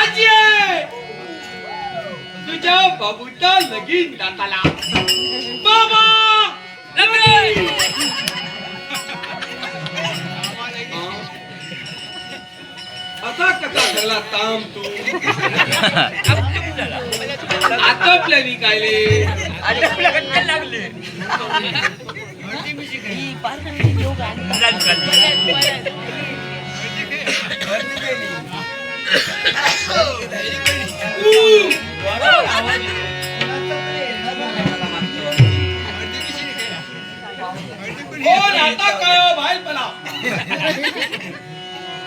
आजी! तुझ्या बाबूचा लगीन दाताला. बाबा! लगीन! असा कसा झाला ताम तू? कायले आता काय हो बाहेर पला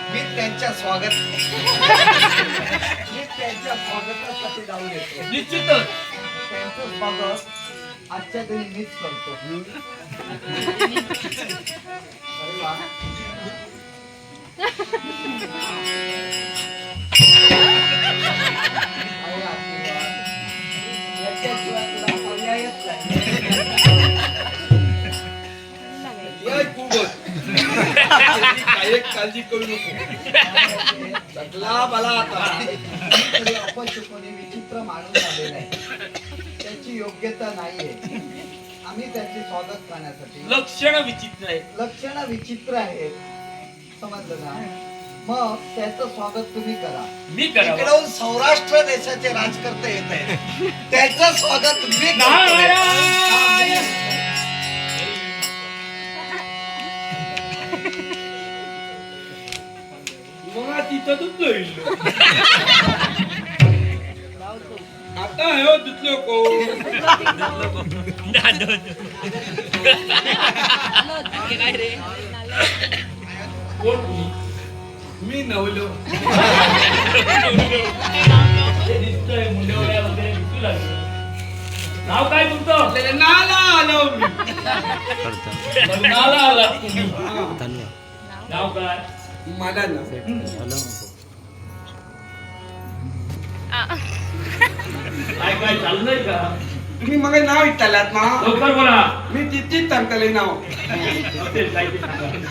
मी त्यांच्या स्वागत मी त्यांच्या स्वागतासाठी जाऊन येतो. निश्चितच. त्यांचं स्वागत आजच्या दिनी मीच करतो. अरे वा. एक काळजी करू नको सगळा मला आता अपशकुनी विचित्र माणूस आलेला आहे त्याची योग्यता नाहीये आम्ही त्याचे स्वागत करण्यासाठी लक्षण विचित्र आहे लक्षणं विचित्र आहेत समजलं ना मग त्याचं स्वागत तुम्ही करा मी करावं इकडून सौराष्ट्र देशाचे राजकर्ते येत आहेत त्याचं स्वागत मी करतो. नारायण! तिथं इल्लो आता हे को कोण? मी? नवलो. दिसतंय मुंडेवड्या वगैरे दिसू लागले. नाव काय तुमचं? नाला आलो मी लग्नाला आला नाव काय? मला ना काय काय का? तुम्ही मग नाव इटालात ना लवकर बोला. मी तिथीच सांगतले नाव.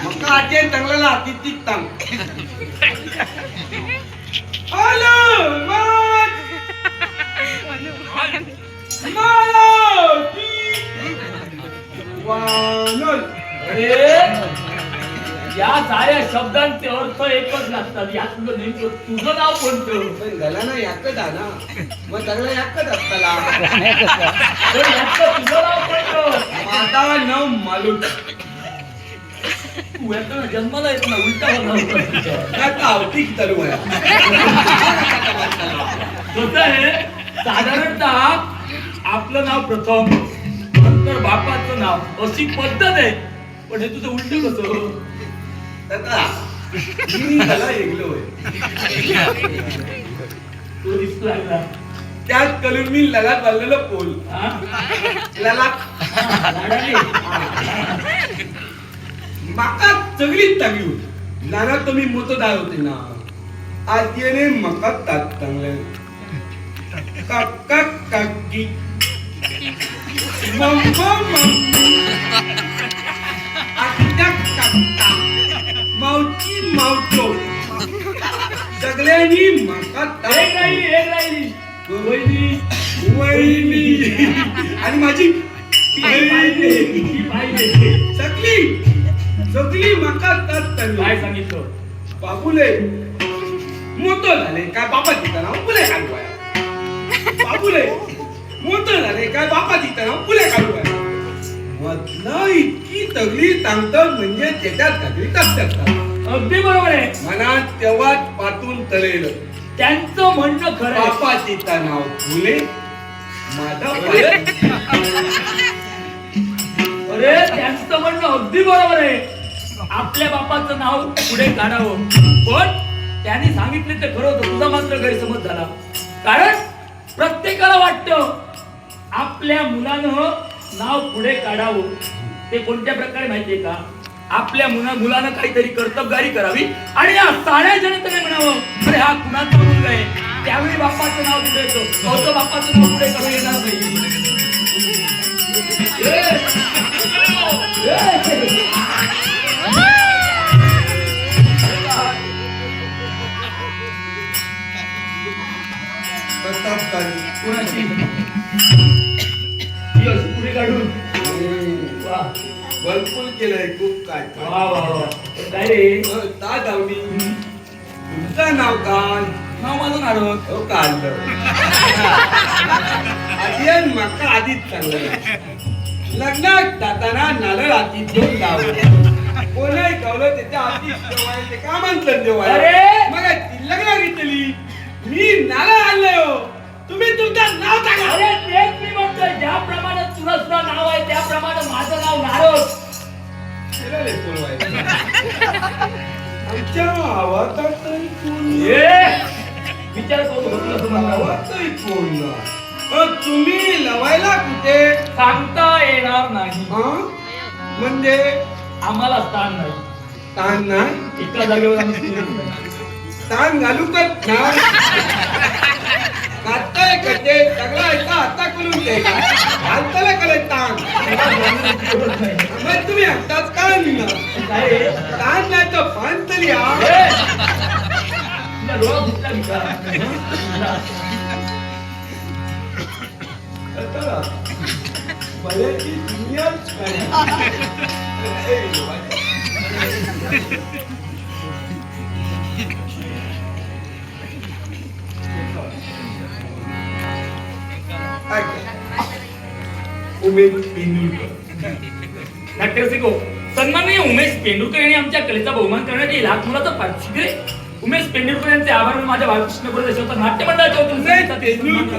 मग आजे चांगला तिथीच सांग हॅलो मालती वानर अरे. या साऱ्या शब्दांचे अर्थ एकच लागतात. यात तुझं नेमकं तुझं नाव कोणतं? पण झाला ना याकच ना. मग चांगला याकच असताला. अरे याचं तुझं नाव कोणतं? माझा नाव तू याचं जन्माला येतो ना उलटा होता. आता आवती साधारणतः आपलं नाव प्रथम नंतर बापाचं नाव. अशी पद्धत आहे. पण हे तुझं उलट कसं? आता मी त्याला ऐकलोय तो दिसतो लागला त्यात कलून मी ललाट बांधलेलं पोल? ललाट? माका सगळी चांगली होती. नाना तुम्ही मतदार होते ना. आज येणे मका तात चांगले काका काकी मम्मा मम्मी आत्या काका. मावचो सगळ्यांनी मका एक राहिली एक राहिली वहिनी वहिनी. आणि माझी सगळी सगळी मका तात काय सांगितलं? बाबुले मोठं झाले. काय बापा तिथं नाव फुले काढूया बाबुले मोठं झाले. काय बापा तिथं नाव फुले काढूया मधनं इतकी तगली सांगतात म्हणजे त्याच्यात तगली टाकतात अगदी बरोबर आहे. मनात तेव्हाच पातून तळेल. त्यांचं म्हणणं खरं आहे. बापा तिथं नाव फुले माझा फुले अरे त्यांचं म्हणणं अगदी बरोबर आहे. आपल्या बापाचं नाव पुढे काढावं. पण त्यांनी सांगितले ते खरं होतं. तुझा मात्र गैरसमज झाला. कारण प्रत्येकाला वाटतं आपल्या मुलानं नाव पुढे काढावं. ते कोणत्या प्रकारे माहितीये का? आपल्या मुला मुलानं काहीतरी कर्तबगारी करावी आणि या साऱ्या जनतेने म्हणावं अरे हा कुणाचा मुलगा आहे? त्यावेळी बापाचं नाव पुढे येतो? गौतम बापाचं नाव पुढे करून येणार नाही? कुणाची? ही पुढे काढून. भरपूर केलंय खूप काय काय. वा वा वा. काय रे? अ, ता दावणी. तुमचं नाव काय? नाव माझं नारद हो आधी आणि माका आधीच चांगलं. लग्नात जाताना नारळ हाती दोन लावलं कोणाही कवलं त्याच्या जेवाय ते का म्हणतात जेवाय अरे! मग ती लग्न घेतली. मी नारळ तुला सुद्धा नाव आहे त्याप्रमाणे माझं नाव बोलवायला. आमच्या. ये विचार करू तुला तुम्हाला आवाजही कोण नाही. मग तुम्ही लवायला कुठे? सांगता येणार नाही. हा म्हणजे? आम्हाला स्थान नाही. ताण नाही? एका जागेवर आम्ही नाही. ताण घालू का? ना काताय कटे सगळा एका हाता करून घे घालताला करे ताण. मग तुम्ही हातात ना काय रे? ताण नाही तर पान तरी दुनियाच उमेद तेंडुलकर. डॉक्टर सिको सन्माननीय उमेश पेंडुरकर यांनी आमच्या कलेचा बहुमान करण्यात येईल हात मुलाचा पाठशिगे उमेश पेंडुरकर यांचे आभार मानून माझ्या बालकृष्ण प्रदेशाच्या नाट्य मंडळाच्या वतीने उमेश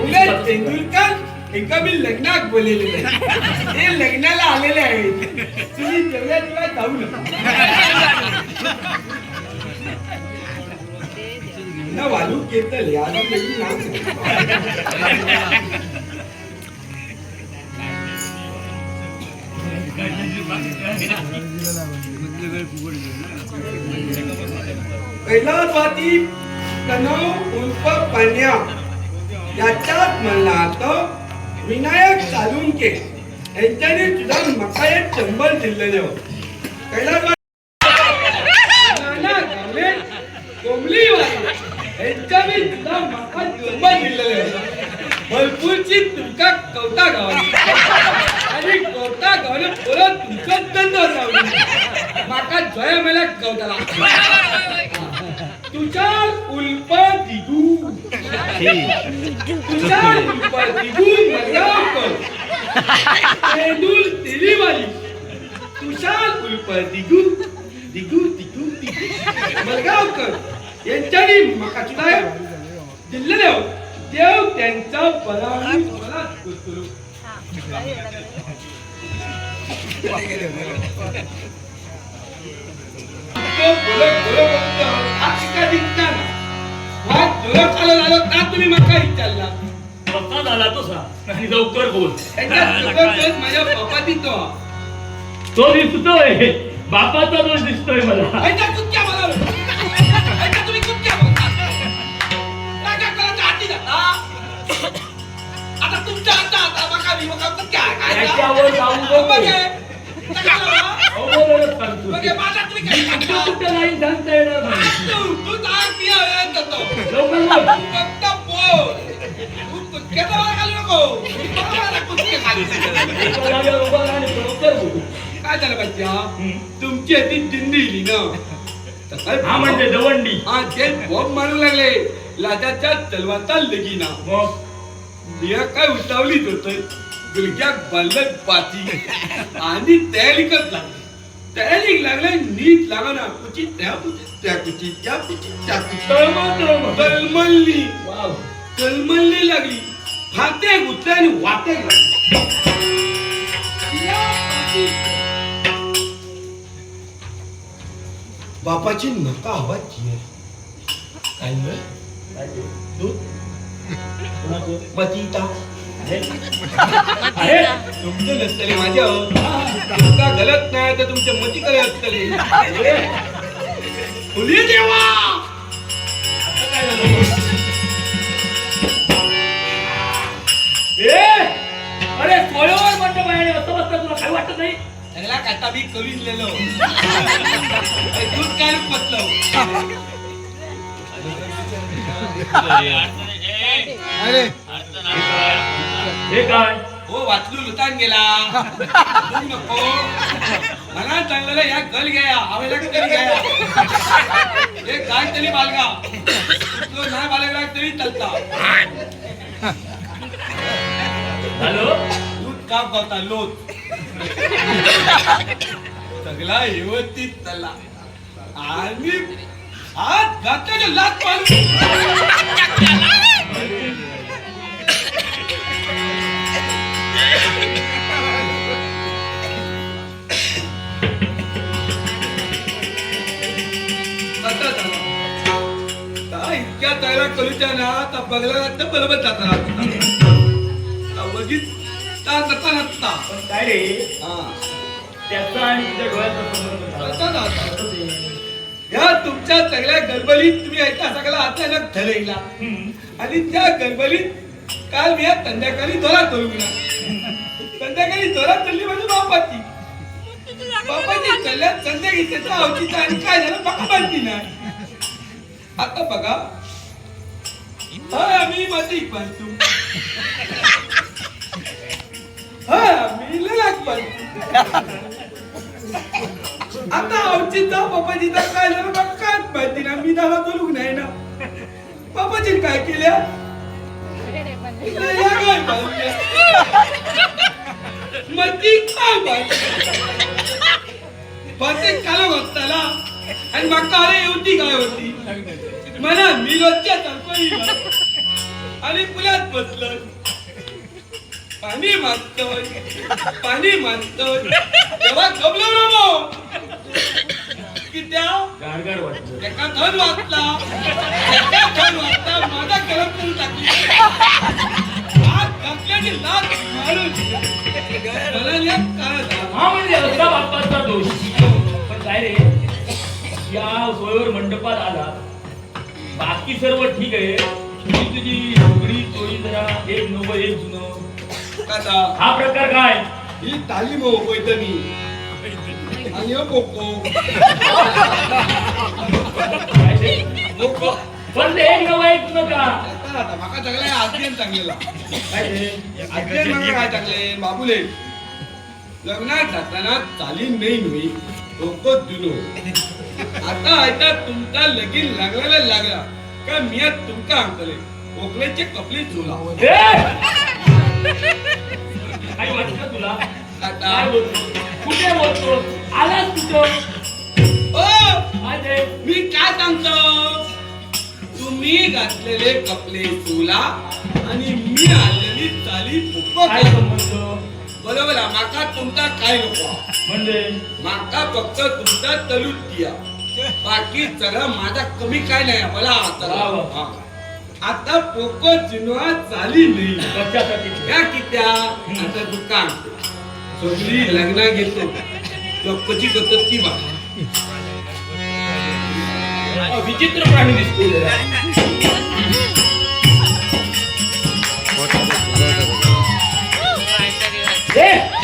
उमेश. तेंडुलकर. एका मी लग्नात बोललेले ते लग्नाला आलेले आहेत तुम्ही जेवढ्या तेव्हा जाऊ नका. वालू केतल याला नाव सांगितलं. कैलासवाती तनव उल्फ पाण्या याच्यात म्हणलात विनायक सालुंके यांच्याने सुद्धा मका एक चंबल दिलेले होते नाना यांच्याने सुद्धा दिलेले भरपूरची तुमका कवता गावली आणि कवता गावले तुमचं दंड गावली माका जय मला गवताला. तुझ्या उल्प दिगू तुझ्या उल्प दिगू मलगावकर तेंडूल तेलीवाली तुझ्या उल्प दिगू दिगू दिगू दिगू मलगावकर. यांच्यानी माका तुला दिलेले हो. देव त्यांचा पराणी मला तुम्ही मका विचारला बघता झाला तो सा. आणि लवकर बोल. माझ्या बापाची तो तो दिसतोय. बापाचा दोष दिसतोय मला. ऐका कुठच्या मला ऐका तुम्ही कुठच्या बोलता. हाती जाता? आता तुमच्या आता बघा मी बघा कुठच्या काय याच्यावर जाऊ नको. बघ हे. नका लावा. अगोदरच सांगतो. बघ हे, माझा तुम्ही काय कुठं सांगता? कुठं नाही सांगता येणार नाही. आज तू तू सांग मी हवेत जातो लवकर बोल. फक्त बोल तू कुठक्याचा मला घालू नको मी बरोबर कुठके खाली एका जागेवर उभा राहा आणि लवकर बोल. काय झालं पाहिजे? हम्म. तुमची ती दिंडी इली ना तसं हा म्हणजे दवंडी हा ते बॉम्ब मारू लागले लाजाच्या तलवाता लगीना मग बिया काय उतावलीच होत बांधत पाती. आणि लागले. तयारी नीट लागना कुची त्या कुची त्या त्या त्या. तलमलली. तलमलली लागली. फाते आणि लागले. पाती. बापाची नका आवाज काय दूध? आहे? तुमचं नसतले माझ्या तुमका गलत नाही तर तुमच्या मतीकडे असतले. फुले देवा! अरे मंडप आहे आणि असं बसता तुला काय वाटत नाही? सगळा काटा मी करून लिहिलो दूध काय पतलं अरे. हे काय? हो वाचलू लुतान गेला. तू नको. मला या गल आवेला तरी घ्या हे काय तरी बालगा. तो नाही बालगला तरी चालता. हॅलो? दूध का पावता लोत सगळा व्यवस्थित चालला आणि हात घातल्याच्या लात पाडून इतक्या तयारा करूच्या ना आता बघला तर बरोबर जाता बघित ता जाता नसता. पण काय रे? हा. त्याचा आणि तुझ्या डोळ्याचा संबंध झाला. आता. जाता. या तुमच्या सगळ्या गलबलीत तुम्ही ऐका सगळा अचानक ठरविला. आणि त्या गलबलीत काल मी संध्याकाळी दोरा करू संध्याकाळी दोरा चालली म्हणजे बापाची. बापाची चालल्यात संध्याकाळी त्याचा अवतीचा आणि काय झालं बघा माहिती नाही. आता बघा हा मी माझी बांधतो हा मी ललाक बांधतो आता अवचिता बापाजीचा काय झालं बघ काय माहिती ना मी त्याला बोलूक नाही ना. बापाजी काय केल्या या काय बांधल्या. मती काय बांधल्या बाते काल वाजताला आणि माका अरे होती काय होती. म्हणा मी रोजच्या तळपळी आणि पुण्यात बसलं. पाणी मागतोय पाणी मागतोय. तेव्हा गबलो रमो की त्या गाडगाड वाटलं. एका धन वाचला. एका धन वाचला माझा गरम करून टाकली. हात घातल्याने लात मारून मला या काळा झाला. हा म्हणजे असा बापाचा दोष. पण काय रे? या सोयीवर मंडपात आला. बाकी सर्व ठीक आहे. तुझी तुझी नोकरी चोरी जरा एक नव एक जुनं. हा प्रकार काय? ही तालीम हो पैठणी आणि हो कोको काय ते? कोको पण ते एक नव एक जुनं का आता आता माका चांगला आद्यन चांगलेला. काय ते? काय चांगले बाबुले. लग्नात जाताना चालीन नाही नव्हे कोको जुनो आता आता तुमचा लगीन लागलेला लागला. का मिया तुमका अंकले कोकलेचे कपले झुला! काय वाटलं तुला? आता? कुठे बोलतो? आलास कुठं? ओ? मी काय सांगतो? तुम्ही घातलेले कपडे चुला आणि मी आलेली चाली काय संबंध? बरोबर माका तुमचा काय नको? म्हणजे? माका फक्त तुमचा तलूट दिया. बाकी सगळं माझा कमी काय नाही मला आता. हा. पोको जिनवा चाली नाही. कशासाठी या कित्या आता दुकान. सगळी लग्न घेतो. लोकची करतात की बा विचित्र प्राणी दिसतो ए!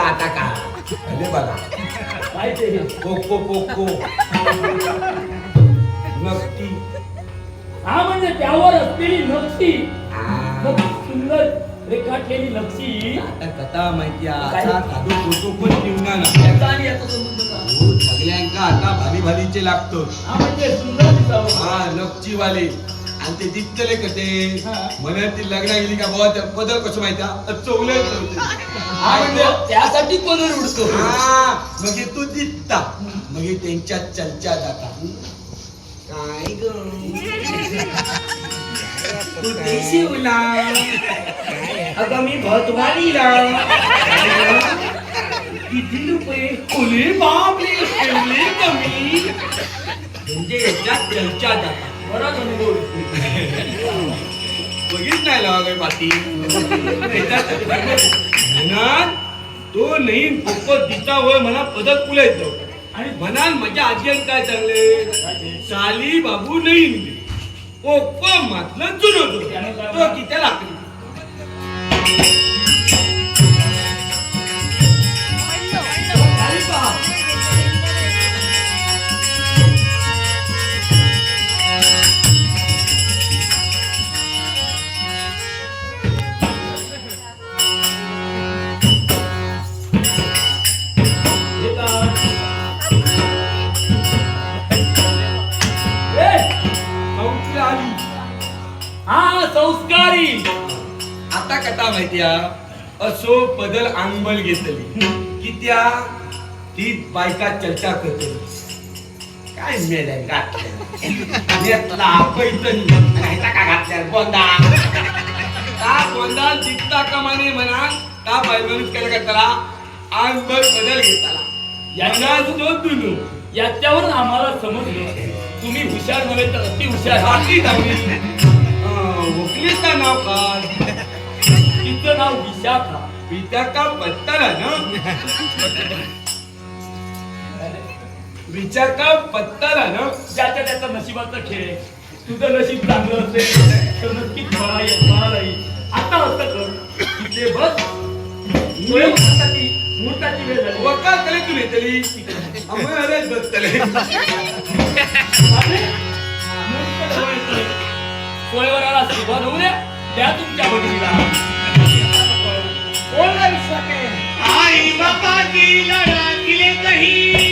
आता का? अरे बघा? पोको पोको नक्की. हा म्हणजे त्यावर असलेली नक्षी सुंदर रेखाटलेली नक्षी आता कथा माहिती काय? आता साधू फोटो पण निघणार ना त्याचा आणि याचा संबंध काय? हो, सगळ्यांका आता भारी भारीचे लागतो. हा म्हणजे सुंदर दिसावं. हा नक्षीवाले आणि ते दिसतले कसे हा. म्हणत ती लग्न गेली का बाबा त्या बदल कसं माहिती? चवले हा म्हणजे त्यासाठी कोणून उडतो हा मग हे तू दिसता. मग हे त्यांच्या चर्चा जाता. काय ग? तू देशी उला अगं मी किती रुपये? ओले बापरे एवढे कमी? म्हणजे याच्यात चर्चा जाता. बराच अनुभव बघित नाही लावा पाती म्हणा तो नाही फक्त दिसा होय मला पदक फुलायचं आणि म्हणाल माझ्या आजी काय चालले साली बाबू नाही. ओप्प मातलं जुनं तो किती लागली आता कथा माहितीया असो बदल आंबल घेतली. कित्या? ती बायका चर्चा करतली काय मेल्या घातल्या? का का जिंकता कमाने म्हणा का बायबलीत केलं का त्याला? आंबल बदल घेताला. याच्या तो दुनू याच्यावरून आम्हाला समजलं तुम्ही हुशार नव्हे तर अति हुशार. बाकी धावली वकिलीचं नाव काय तिचं नाव विशाखा का पत्ताला ना? विचार का पत्ताला ना? ज्याच्या त्याचा नशिबाचा खेळ आहे. तुझं नशीब चांगलं असेल तर मला येईल आता असं कर. तिथे बस. मुहूर्ताची वेळ झाली. वका तले तू नेतली? अरे मुहूर्त होऊ द्या. द्या तुमच्या कोण नाही सके. आई बाबाची लड़ा किले कहीं.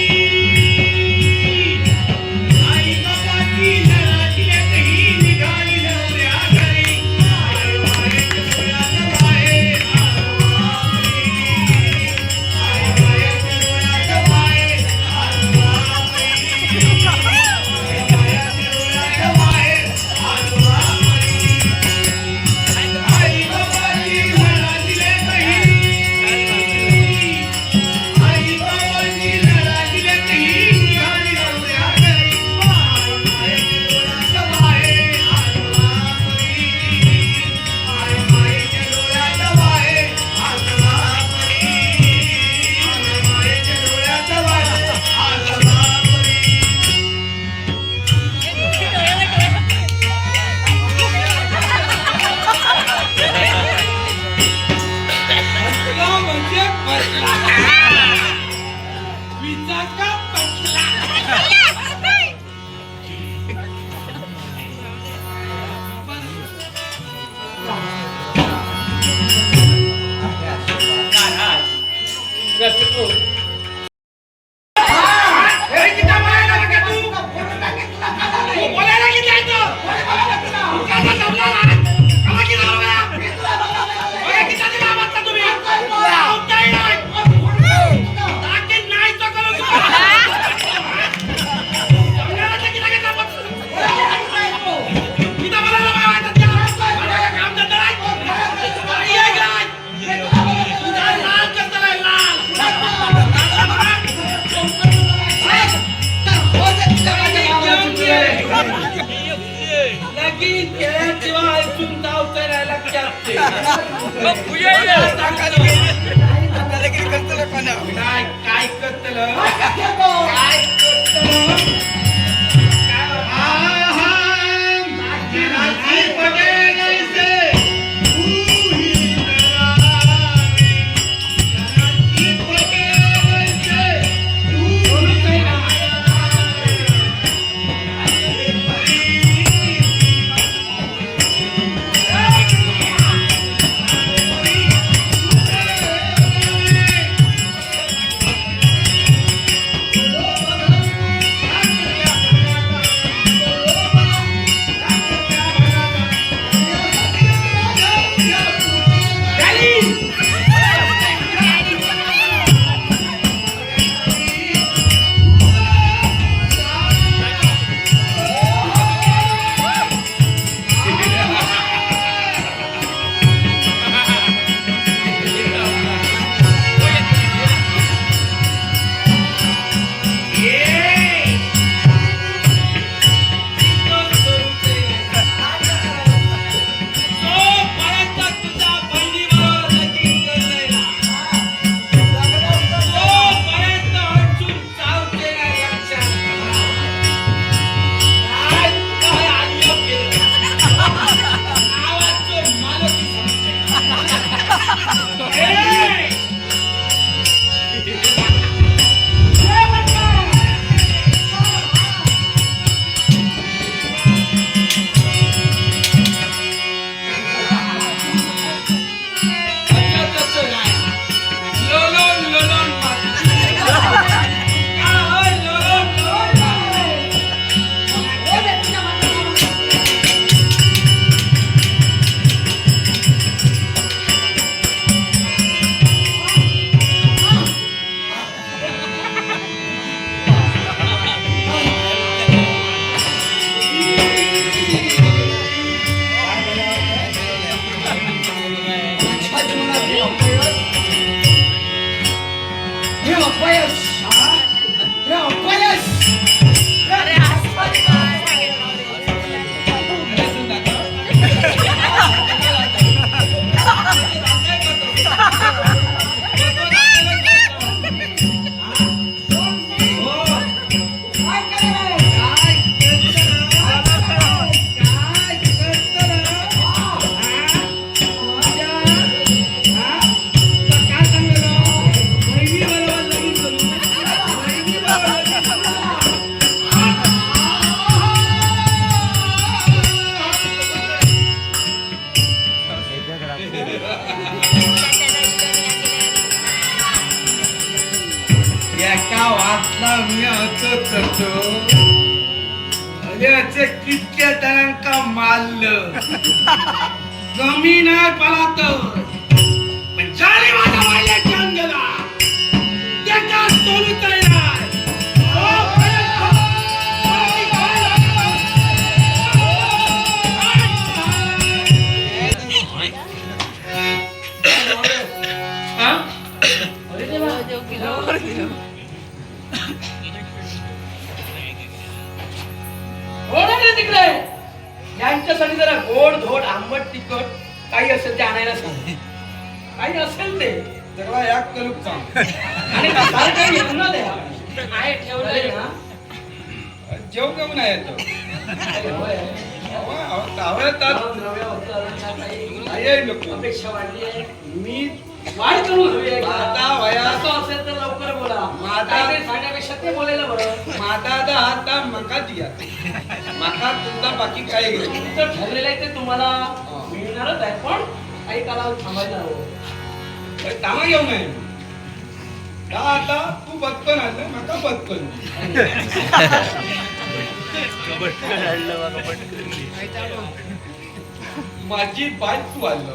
म्हणजे पतला विचार का पतला लगीन केल्याशिवाय ऐकून नाही लक्षात ठेव. काय काय करतलं? काय करतलं? Thank तिकडे यांच्यासाठी जरा गोड धोड आंबट तिखट काही असेल ते आणायला सांग काही असेल ते सगळा याक करूक सांग आणि सारं काही येऊन ना द्या आहे ठेवलंय ना जेव केव्हा नाही येतो. आवडतात अपेक्षा वाढली आहे मी वाढ करून वया- असं असेल तर लवकर बोला. काहीतरी सांगण्यापेक्षा ते बोलायला बरं. माझा आता आता मका दिया. मका तुमचा बाकी काय तुमचं ठरलेलं आहे ते तुम्हाला मिळणारच आहे पण काही कालावधी थांबायला हवं. तामा घेऊ नये. का आता तू बदकन आलं मका बदकन माझी बाय तू आलं.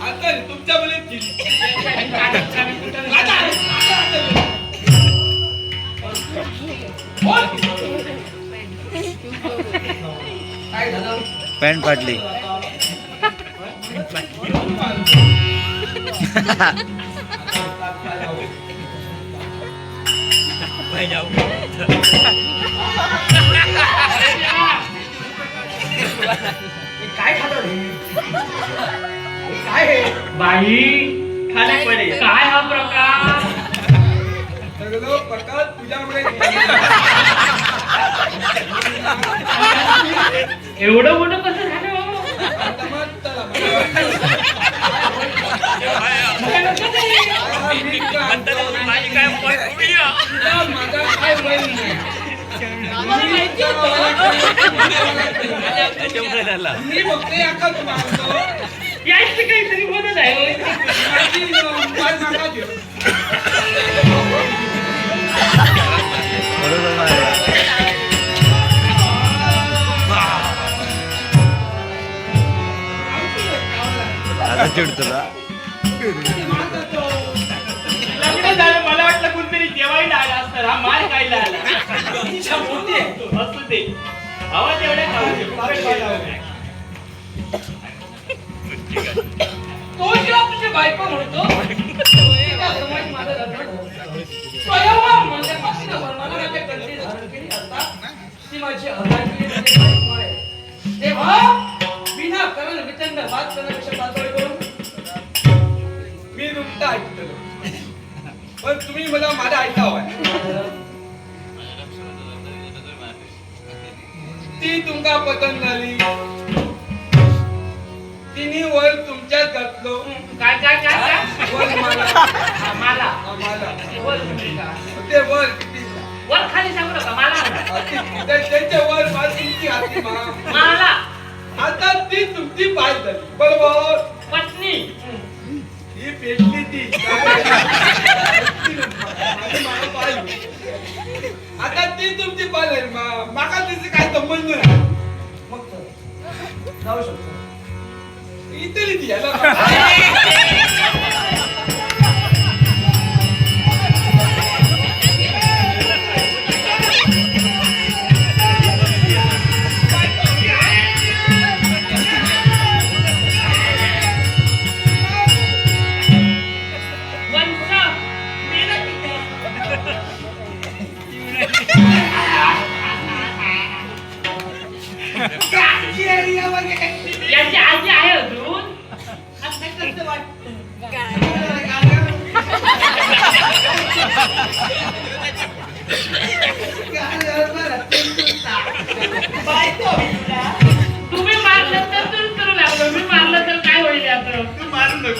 आता तुमच्या पॅन्ट फाटली. काय खातो रे? काय हे बाई खाली पडे. काय हा प्रकार? सगळं प्रकार तुझ्यामुळे एवढं मोठं कसं झालं? आता मग चला, मला- हा, मी काय तुझा माझा काय वय नाही. मी बघते आता तू मारतो. यायचं काहीतरी बोलत आहे लग्न झालं मला वाटलं कोणतरी जेवायला आला असतं हा मार खायला आला. इच्छा मोठी आहे. असू दे. आवाज एवढ्या खाऊ तो धारण म्हणजे केली ती माझी बायको तेव्हा करण वितंड करण्यापेक्षा पातळी करून मी नुकतं ऐकतो पण तुम्ही मला माझा ऐका हवाय ती तुमका पतंग झाली तिने वर तुमच्यात घातलो. काय काय काय काय? वर मला मला. आम्हाला. वर तुम्ही का? ते वर किती वर खाली सांगू नका मला. ते- त्याच्या वर मला तुमची हाती मा मला. आता ती तुमची पाय झाली. बरोबर? पत्नी. ही पेटली ती. पाय इतरी ती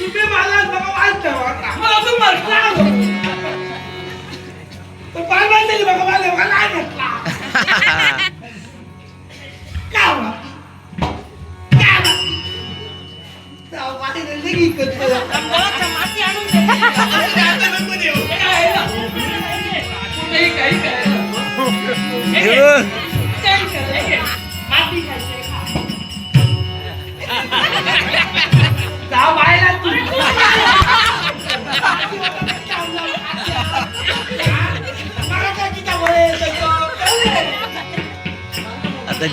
तुम्ही मला ठेवा. मला अजून आलं. तर पाय बांधलेली बघा मला बघा नाही म्हटला. का बा? का बा? जाऊ बाहेर लगेच करतो. कुठेही काही करायचं जाऊ आता